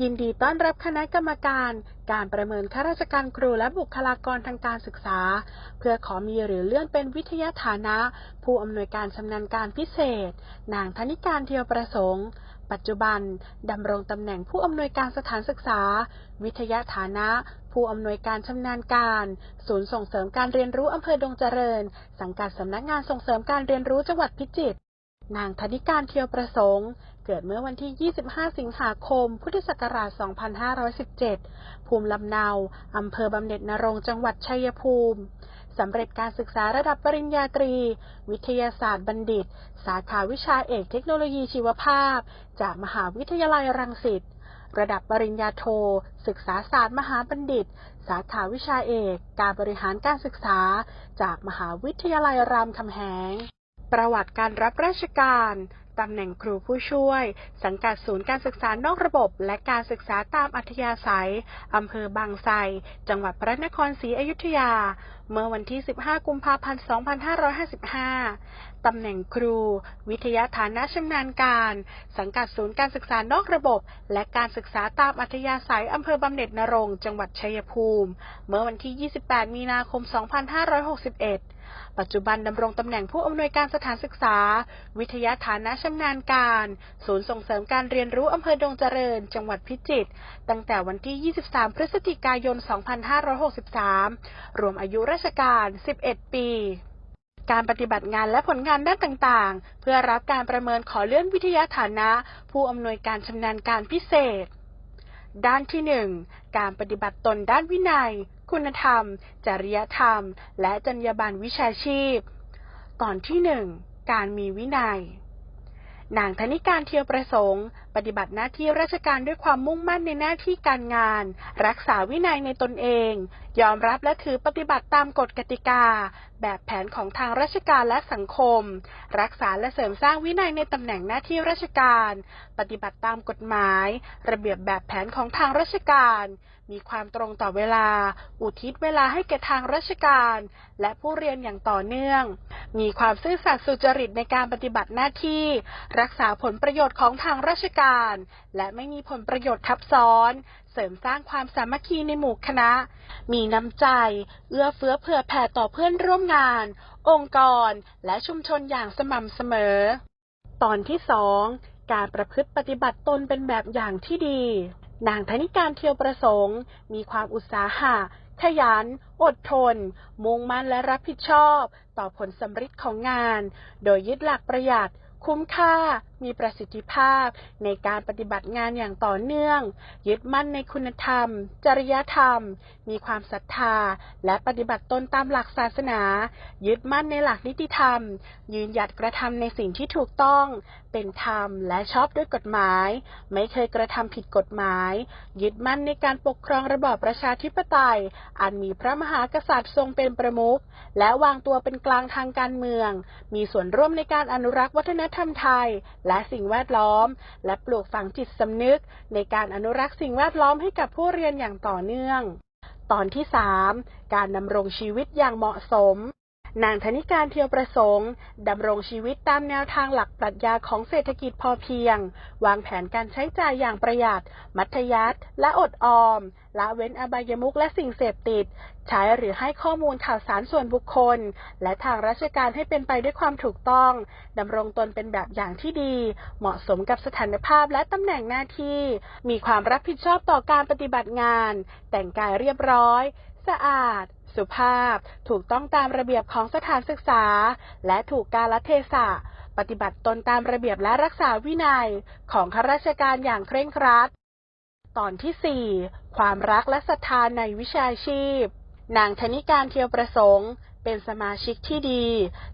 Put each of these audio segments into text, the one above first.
ยินดีต้อนรับคณะกรรมการ การประเมินข้าราชการครูและบุคลากรทางการศึกษา เพื่อขอมีหรือเลื่อนเป็นวิทยาฐานะ ผู้อำนวยการชำนาญการพิเศษ นางธนิการเทียวประสงค์ ปัจจุบันดำรงตำแหน่งผู้อำนวยการสถานศึกษา วิทยาฐานะ ผู้อำนวยการชำนาญการ ศูนย์ส่งเสริมการเรียนรู้อำเภอดงเจริญ สังกัดสำนักงานส่งเสริมการเรียนรู้จังหวัดพิจิตรนางธนิการเทียวประสงค์ เกิดเมื่อวันที่ 25 สิงหาคม พุทธศักราช 2517 ภูมิลำเนา อำเภอบำเหน็จนรงจังหวัดชัยภูมิ สำเร็จการศึกษาระดับปริญญาตรี วิทยาศาสตร์บัณฑิต สาขาวิชาเอกเทคโนโลยีชีวภาพ จากมหาวิทยาลัยรังสิต ระดับปริญญาโท ศึกษาศาสตร์มหาบัณฑิต สาขาวิชาเอก การบริหารการศึกษา จากมหาวิทยาลัยรามคำแหง ประวัติการรับราชการ ตำแหน่งครูผู้ช่วย สังกัดศูนย์การศึกษานอกระบบ และการศึกษาตามอัธยาศัย อำเภอบางไทร จังหวัดพระนครศรีอยุธยา เมื่อวันที่ 15 กุมภาพันธ์ 2555 ตำแหน่งครู วิทยาฐานะชำนาญการ สังกัดศูนย์การศึกษานอกระบบ และการศึกษาตามอัธยาศัย อำเภอบำเหน็จนรงจังหวัดชัยภูมิ เมื่อวันที่ 28 มีนาคม 2561 ปัจจุบันดำรงตำแหน่งผู้อำนวยการสถานศึกษา วิทยาฐานะชำนาญการ ศูนย์ส่งเสริมการเรียนรู้อำเภอดงเจริญ จังหวัดพิจิตรตั้งแต่วันที่ 23 พฤศจิกายน 2563 รวมอายุราชการ 11 ปีการปฏิบัติงานและผลงานด้านต่างๆ เพื่อรับการประเมินขอเลื่อนวิทยาฐานะ ผู้อำนวยการชำนาญการพิเศษ ด้านที่ 1 การปฏิบัติตนด้านวินัย คุณธรรม จริยธรรม และจรรยาบรรณวิชาชีพ ตอนที่หนึ่งการมีวินัย นางธนิการเทียวประสงค์ ปฏิบัติหน้าที่ราชการด้วยความมุ่งมั่นในหน้าที่การงาน รักษาวินัยในตนเอง ยอมรับและถือปฏิบัติตามกฎกติกา แบบแผนของทางราชการและสังคม รักษาและเสริมสร้างวินัยในตำแหน่งหน้าที่ราชการ ปฏิบัติตามกฎหมาย ระเบียบแบบแผนของทางราชการ มีความตรงต่อเวลา อุทิศเวลาให้แก่ทางราชการ และผู้เรียนอย่างต่อเนื่อง มีความซื่อสัตย์สุจริตในการปฏิบัติหน้าที่ รักษาผลประโยชน์ของทางราชการ และไม่มีผลประโยชน์ทับซ้อน เสริมสร้างความสามัคคีในหมู่คณะ มีน้ำใจ เอื้อเฟื้อเผื่อแผ่ต่อเพื่อนร่วมงาน องค์กร และชุมชนอย่างสม่ำเสมอ ตอนที่สองการประพฤติปฏิบัติตนเป็นแบบอย่างที่ดี นางธนิการเทียวประสงค์ มีความอุตสาหะ ขยัน อดทน มุ่งมั่นและรับผิดชอบ ต่อผลสำฤทธิ์ของงาน โดยยึดหลักประหยัด คุ้มค่า มีประสิทธิภาพ ในการปฏิบัติงานอย่างต่อเนื่อง ยึดมั่นในคุณธรรม จริยธรรม มีความศรัทธา และปฏิบัติตนตามหลักศาสนา ยึดมั่นในหลักนิติธรรม ยืนหยัดกระทำในสิ่งที่ถูกต้อง เป็นธรรมและชอบด้วยกฎหมาย ไม่เคยกระทำผิดกฎหมาย ยึดมั่นในการปกครองระบอบประชาธิปไตย อันมีพระมหากษัตริย์ทรงเป็นประมุข และวางตัวเป็นกลางทางการเมือง มีส่วนร่วมในการอนุรักษ์วัฒนธรรมไทยและและสิ่งแวดล้อม และปลูกฝังจิตสำนึก ในการอนุรักษ์สิ่งแวดล้อมให้กับผู้เรียนอย่างต่อเนื่อง ตอนที่ 3 การดำรงชีวิตอย่างเหมาะสม นางธนิการเทียวประสงค์ดำรงชีวิตตามแนวทางหลักปรัชญาของเศรษฐกิจพอเพียง วางแผนการใช้จ่ายอย่างประหยัด มัธยัสถ์และอดออม ละเว้นอบายมุขและสิ่งเสพติด ใช้หรือให้ข้อมูลข่าวสารส่วนบุคคล และทางราชการให้เป็นไปด้วยความถูกต้องดำรงตนเป็นแบบอย่างที่ดี เหมาะสมกับสถานภาพและตำแหน่งหน้าที่ มีความรับผิดชอบต่อการปฏิบัติงาน แต่งกายเรียบร้อย สะอาด สุภาพ ถูกต้องตามระเบียบของสถานศึกษา และถูกกาลเทศะ ปฏิบัติตนตามระเบียบและรักษาวินัยของข้าราชการอย่างเคร่งครัด ตอนที่ 4 ความรักและศรัทธาในวิชาชีพ นางธนิการเทียวประสงค์เป็นสมาชิกที่ดี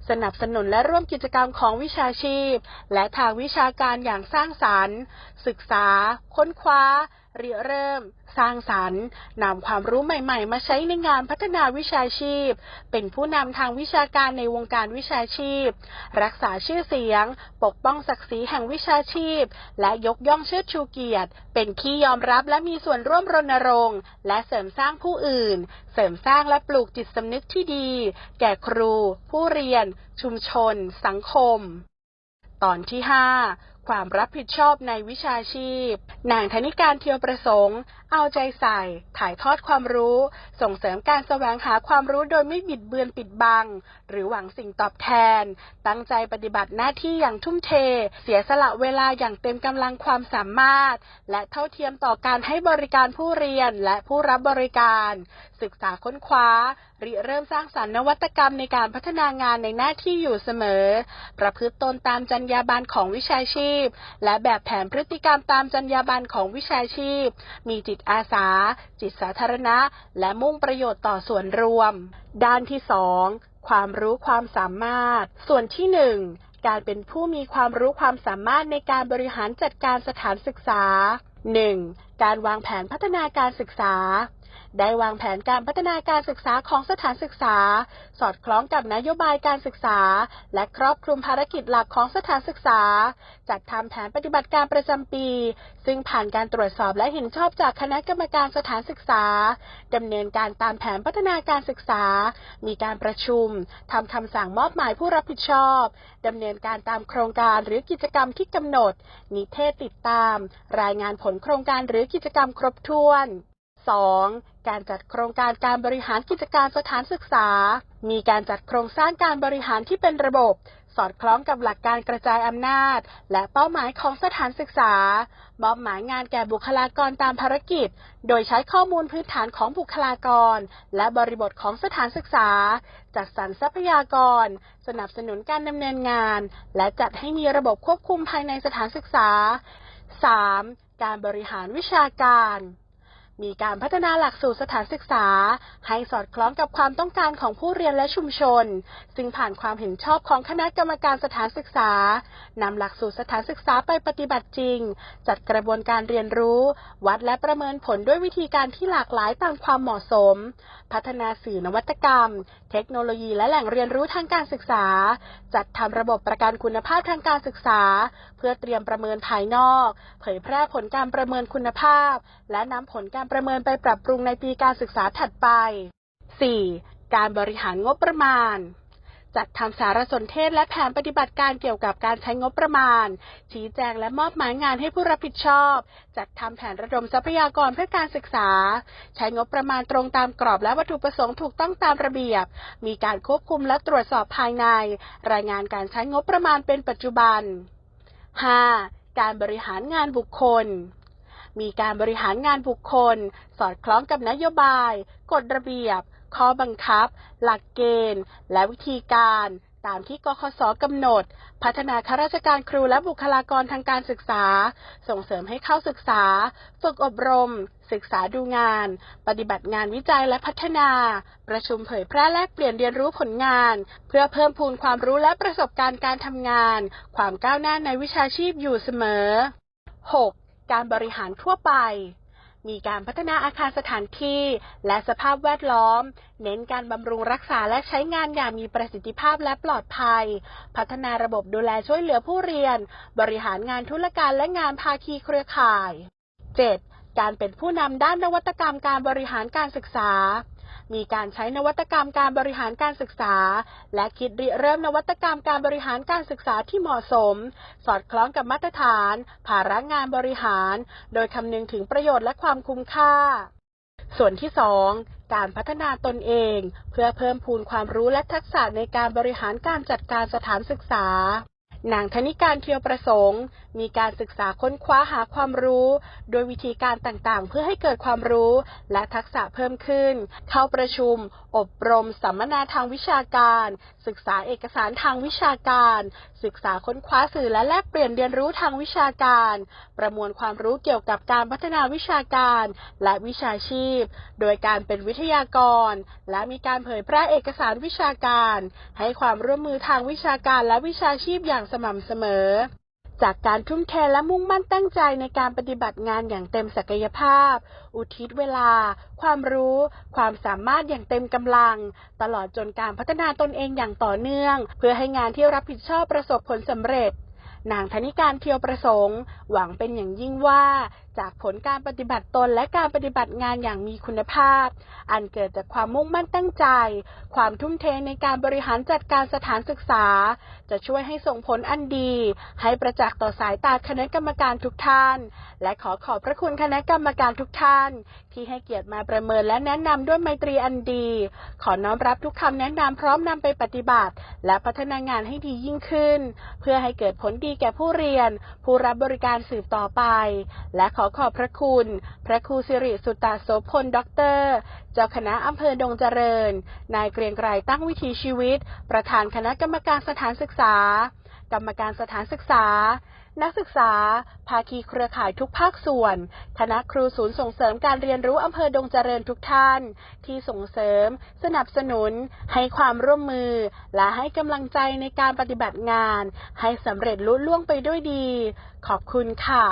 สนับสนุนและร่วมกิจกรรมของวิชาชีพ และทางวิชาการอย่างสร้างสรรค์ ศึกษา ค้นคว้าริเริ่ม สร้างสรรค์นำความรู้ใหม่ ๆ มาใช้ในงานพัฒนาวิชาชีพ เป็นผู้นำทางวิชาการในวงการวิชาชีพ รักษาชื่อเสียง ปกป้องศักดิ์ศรีแห่งวิชาชีพ และยกย่องเชิดชูเกียรติ เป็นที่ยอมรับและมีส่วนร่วมรณรงค์ และเสริมสร้างผู้อื่น เสริมสร้างและปลูกจิตสำนึกที่ดี แก่ครู ผู้เรียน ชุมชน สังคม ตอนที่ 5 ความรับผิดชอบในวิชาชีพ นางธนิการเทียวประสงค์ เอาใจใส่ ถ่ายทอดความรู้ ส่งเสริมการแสวงหาความรู้โดยไม่บิดเบือนปิดบัง หรือหวังสิ่งตอบแทน ตั้งใจปฏิบัติหน้าที่อย่างทุ่มเท เสียสละเวลาอย่างเต็มกำลังความสามารถ และเท่าเทียมต่อการให้บริการผู้เรียนและผู้รับบริการ ศึกษาค้นคว้าริเริ่มสร้างสรรค์นวัตกรรมในการพัฒนางานในหน้าที่อยู่เสมอ ประพฤติตนตามจรรยาบรรณของวิชาชีพพ และแบบแผนพฤติกรรมตามจรรยาบรรณของวิชาชีพ มีจิตอาสา จิตสาธารณะ และมุ่งประโยชน์ต่อส่วนรวม ด้านที่สองความรู้ความสามารถ ส่วนที่หนึ่งการเป็นผู้มีความรู้ความสามารถในการบริหารจัดการสถานศึกษา 1. การวางแผนพัฒนาการศึกษา ได้วางแผนการพัฒนาการศึกษาของสถานศึกษา สอดคล้องกับนโยบายการศึกษา และครอบคลุมภารกิจหลักของสถานศึกษา จัดทำแผนปฏิบัติการประจำปี ซึ่งผ่านการตรวจสอบและเห็นชอบจากคณะกรรมการสถานศึกษาดำเนินการตามแผนพัฒนาการศึกษา มีการประชุมทำคำสั่งมอบหมายผู้รับผิดชอบดำเนินการตามโครงการหรือกิจกรรมที่กำหนด นิเทศติดตาม รายงานผลโครงการหรือกิจกรรมครบถ้วน 2. การจัดโครงการการบริหารกิจการสถานศึกษา มีการจัดโครงสร้างการบริหารที่เป็นระบบ สอดคล้องกับหลักการกระจายอำนาจ และเป้าหมายของสถานศึกษามอบหมายงานแก่บุคลากรตามภารกิจ โดยใช้ข้อมูลพื้นฐานของบุคลากร และบริบทของสถานศึกษา จัดสรรทรัพยากร สนับสนุนการดำเนินงาน และจัดให้มีระบบควบคุมภายในสถานศึกษา 3. การบริหารวิชาการ มีการพัฒนาหลักสูตรสถานศึกษา ให้สอดคล้องกับความต้องการของผู้เรียนและชุมชน ซึ่งผ่านความเห็นชอบของคณะกรรมการสถานศึกษานำหลักสูตรสถานศึกษาไปปฏิบัติจริง จัดกระบวนการเรียนรู้ วัดและประเมินผลด้วยวิธีการที่หลากหลายตามความเหมาะสม พัฒนาสื่อนวัตกรรม เทคโนโลยีและแหล่งเรียนรู้ทางการศึกษา จัดทำระบบประกันคุณภาพทางการศึกษา เพื่อเตรียมประเมินภายนอก เผยแพร่ผลการประเมินคุณภาพ และนำผลการประเมินไปปรับปรุงในปีการศึกษาถัดไป 4. การบริหารงบประมาณ จัดทำสารสนเทศและแผนปฏิบัติการเกี่ยวกับการใช้งบประมาณ ชี้แจงและมอบหมายงานให้ผู้รับผิดชอบ จัดทำแผนระดมทรัพยากรเพื่อการศึกษา ใช้งบประมาณตรงตามกรอบและวัตถุประสงค์ถูกต้องตามระเบียบ มีการควบคุมและตรวจสอบภายใน รายงานการใช้งบประมาณเป็นปัจจุบัน 5. การบริหารงานบุคคล มีการบริหารงานบุคคล สอดคล้องกับนโยบาย กฎระเบียบ ข้อบังคับ หลักเกณฑ์ และวิธีการตามที่กคสกำหนด พัฒนาข้าราชการครูและบุคลากรทางการศึกษา ส่งเสริมให้เข้าศึกษา ฝึกอบรม ศึกษาดูงาน ปฏิบัติงานวิจัยและพัฒนา ประชุมเผยแพร่แลกเปลี่ยนเรียนรู้ผลงาน เพื่อเพิ่มพูนความรู้และประสบการณ์การทำงาน ความก้าวหน้าในวิชาชีพอยู่เสมอ 6. การบริหารทั่วไป มีการพัฒนาอาคารสถานที่ และสภาพแวดล้อม เน้นการบำรุงรักษาและใช้งานอย่างมีประสิทธิภาพและปลอดภัย พัฒนาระบบดูแลช่วยเหลือผู้เรียน บริหารงานธุรการและงานภาคีเครือข่าย 7. การเป็นผู้นำด้านนวัตกรรมการบริหารการศึกษา มีการใช้นวัตกรรมการบริหารการศึกษา และคิดริเริ่มนวัตกรรมการบริหารการศึกษาที่เหมาะสม สอดคล้องกับมาตรฐาน ภาระงานบริหาร โดยคำนึงถึงประโยชน์และความคุ้มค่า ส่วนที่ 2การพัฒนาตนเอง เพื่อเพิ่มพูนความรู้และทักษะในการบริหารการจัดการสถานศึกษา นางธนิการเทียวประสงค์ มีการศึกษาค้นคว้าหาความรู้ โดยวิธีการต่างๆ เพื่อให้เกิดความรู้และทักษะเพิ่มขึ้น เข้าประชุม อบรม สัมมนาทางวิชาการ ศึกษาเอกสารทางวิชาการ ศึกษาค้นคว้าสื่อและแลกเปลี่ยนเรียนรู้ทางวิชาการ ประมวลความรู้เกี่ยวกับการพัฒนาวิชาการ และวิชาชีพ โดยการเป็นวิทยากร และมีการเผยแพร่เอกสารวิชาการ ให้ความร่วมมือทางวิชาการและวิชาชีพอย่างสม่ำเสมอ จากการทุ่มเทและมุ่งมั่นตั้งใจในการปฏิบัติงานอย่างเต็มศักยภาพ อุทิศเวลา ความรู้ ความสามารถอย่างเต็มกำลัง ตลอดจนการพัฒนาตนเองอย่างต่อเนื่อง เพื่อให้งานที่รับผิดชอบประสบผลสำเร็จ นางธนิการเทียวประสงค์ หวังเป็นอย่างยิ่งว่า จากผลการปฏิบัติตนและการปฏิบัติงานอย่างมีคุณภาพ อันเกิดจากความมุ่งมั่นตั้งใจ ความทุ่มเทในการบริหารจัดการสถานศึกษา จะช่วยให้ส่งผลอันดี ให้ประจักษ์ต่อสายตาคณะกรรมการทุกท่าน และขอขอบพระคุณคณะกรรมการทุกท่าน ที่ให้เกียรติมาประเมินและแนะนำด้วยไมตรีอันดี ขอน้อมรับทุกคำแนะนำพร้อมนำไปปฏิบัติ และพัฒนางานให้ดียิ่งขึ้น เพื่อให้เกิดผลดีดีแก่ผู้เรียน ผู้รับบริการสืบต่อไป และขอขอบพระคุณ พระครูสิริสุตตาโสพลด็อกเตอร์ เจ้าคณะอำเภอดงเจริญ นายเกรียงไกรตั้งวิถีชีวิต ประธานคณะกรรมการสถานศึกษา กรรมการสถานศึกษา นักศึกษา ภาคีเครือข่ายทุกภาคส่วน คณะครูศูนย์ส่งเสริมการเรียนรู้อำเภอดงเจริญทุกท่าน ที่ส่งเสริม สนับสนุน ให้ความร่วมมือ และให้กำลังใจในการปฏิบัติงาน ให้สำเร็จลุล่วงไปด้วยดี ขอบคุณค่ะ